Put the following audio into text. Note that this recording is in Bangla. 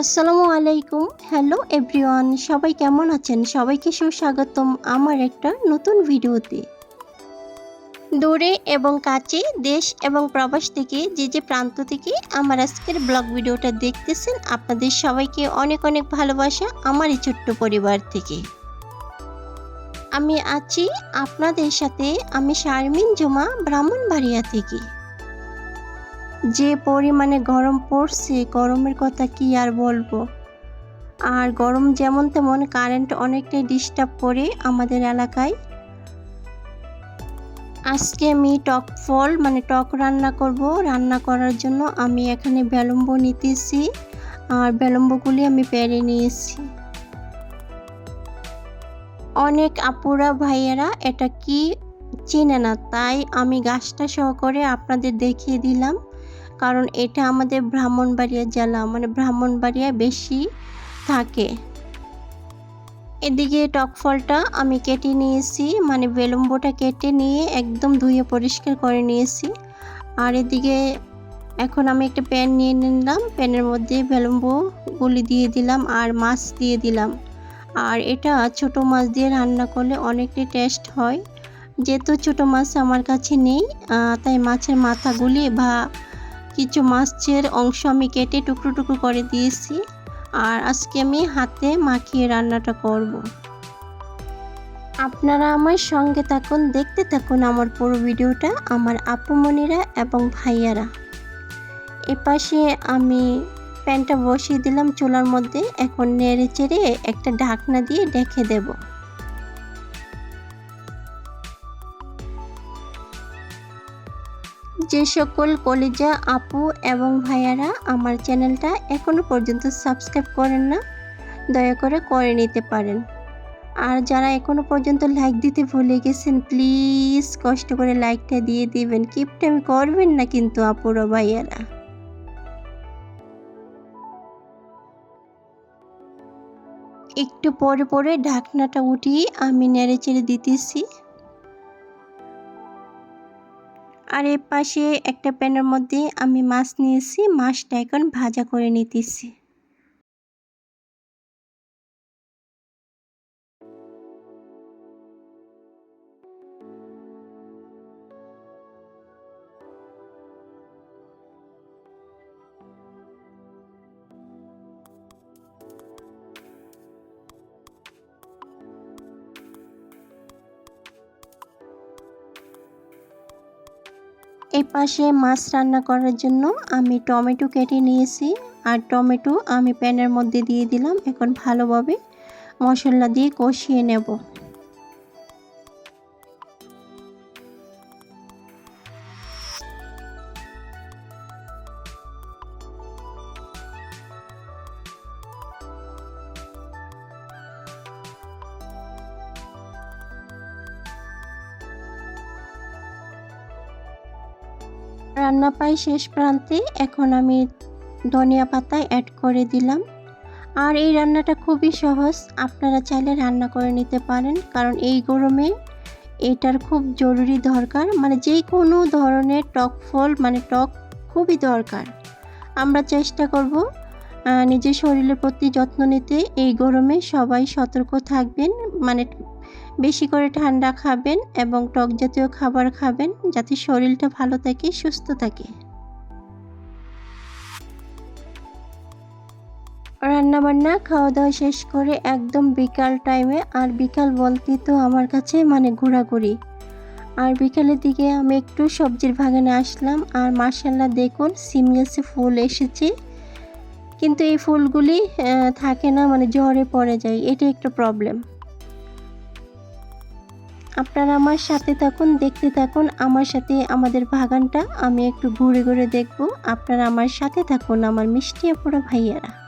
আসসালামু আলাইকুম। হ্যালো এভরিওয়ান সবাই কেমন আছেন? সবাইকে সুস্বাগতম আমার একটা নতুন ভিডিওতে। দূরে এবং কাছে, দেশ এবং প্রবাস থেকে, যে যে প্রান্ত থেকে আমার আজকের ব্লগ ভিডিওটা দেখতেছেন, আপনাদের সবাইকে অনেক অনেক ভালোবাসা আমার এই ছোট্ট পরিবার থেকে। আমি আছি আপনাদের সাথে, আমি শারমিন জমা, ব্রাহ্মণবাড়িয়া থেকে। যে পরিমাণে গরম পড়ছে, গরমের কথা কি আর বলব? আর গরম যেমন তেমন কারেন্ট অনেকটাই ডিস্টার্ব করে আমাদের এলাকায়। আজকে আমি টক ফল মানে টক রান্না করব। রান্না করার জন্য আমি এখানে বেলম্ব নিতেছি আর বেলম্বগুলি আমি পেরে নিয়েছি। অনেক আপুরা, ভাইয়েরা এটা কি চিনে না, তাই আমি গাছটা সহ করে আপনাদের দেখিয়ে দিলাম। কারণ এটা আমাদের ব্রাহ্মণবাড়িয়া জেলা মানে ব্রাহ্মণবাড়িয়া বেশি থাকে। এদিকে টক ফলটা আমি কেটে নিয়েছি মানে বেলম্বটা কেটে নিয়ে একদম ধুয়ে পরিষ্কার করে নিয়েছি। আর এদিকে এখন আমি একটা প্যান নিয়ে নিলাম, প্যানের মধ্যে বেলম্বগুলি দিয়ে দিলাম আর মাছ দিয়ে দিলাম। আর এটা ছোট মাছ দিয়ে রান্না করলে অনেকটাই টেস্ট হয়। যেহেতু ছোট মাছ আমার কাছে নেই তাই মাছের মাথাগুলি বা কিছু মাছের অংশ আমি কেটে টুকরো টুকরো করে দিয়েছি। আর আজকে আমি হাতে মাখিয়ে রান্নাটা করব। আপনারা আমার সঙ্গে থাকুন, দেখতে থাকুন আমার পুরো ভিডিওটা আমার আপুমণিরা এবং ভাইয়ারা। এপাশে আমি প্যানটা বসিয়ে দিলাম, চুলার মধ্যে। এখন নেড়ে চেড়ে একটা ঢাকনা দিয়ে ডেকে দেবো। যে সকল কলিজা, আপু এবং ভাইয়ারা আমার চ্যানেলটা এখনও পর্যন্ত সাবস্ক্রাইব করেন না, দয়া করে করে নিতে পারেন। আর যারা এখনও পর্যন্ত লাইক দিতে ভুলে গেছেন, প্লিজ কষ্ট করে লাইকটা দিয়ে দিবেন। কিপটামি করবেন না কিন্তু আপুরা ভাইয়ারা। একটু পরে পরে ঢাকনাটা উঠিয়ে আমি নেড়ে চেড়ে দিতেছি। আর এর পাশে একটা প্যানের মধ্যে আমি মাছ নিয়েছি মাছটা এখন ভাজা করে নিতেছি। এই পাশে মাছ রান্না করার জন্য আমি টমেটো কেটে নিয়েছি। আর টমেটো আমি প্যানের মধ্যে দিয়ে দিলাম। এখন ভালোভাবে মশলা দিয়ে কষিয়ে নেব। রান্না পাই শেষ প্রান্তে এখন আমি ধনিয়া পাতা অ্যাড করে দিলাম। আর এই রান্নাটা খুবই সহজ, আপনারা চাইলে রান্না করে নিতে পারেন, কারণ এই গরমে এটার খুব জরুরি দরকার। মানে যে কোনো ধরনের টক ফল মানে টক খুবই দরকার। আমরা চেষ্টা করব নিজের শরীরের প্রতি যত্ন নিতে। এই গরমে সবাই সতর্ক থাকবেন মানে বেশি করে ঠান্ডা খাবেন এবং টক জাতীয় খাবার খাবেন যাতে শরীরটা ভালো থাকে, সুস্থ থাকে। রান্নাবান্না খাওয়া দাওয়া শেষ করে একদম বিকাল টাইমে আর বিকাল বলতে তো আমার কাছে মানে ঘোরাঘুরি। আর বিকালের দিকে আমি একটু সবজির বাগানে আসলাম, আর মার্শাল্লাহ দেখুন সিম ফুল এসেছে। কিন্তু এই ফুলগুলি থাকে না মানে জ্বরে পড়ে যায় এটা একটা প্রবলেম আপনারা আমার সাথে থাকুন, দেখতে থাকুন, আমার সাথে আমাদের বাগানটা, আমি একটু ঘুরে ঘুরে দেখব। আপনারা আমার সাথে থাকুন, আমার মিষ্টি আপুরা ভাইয়ারা।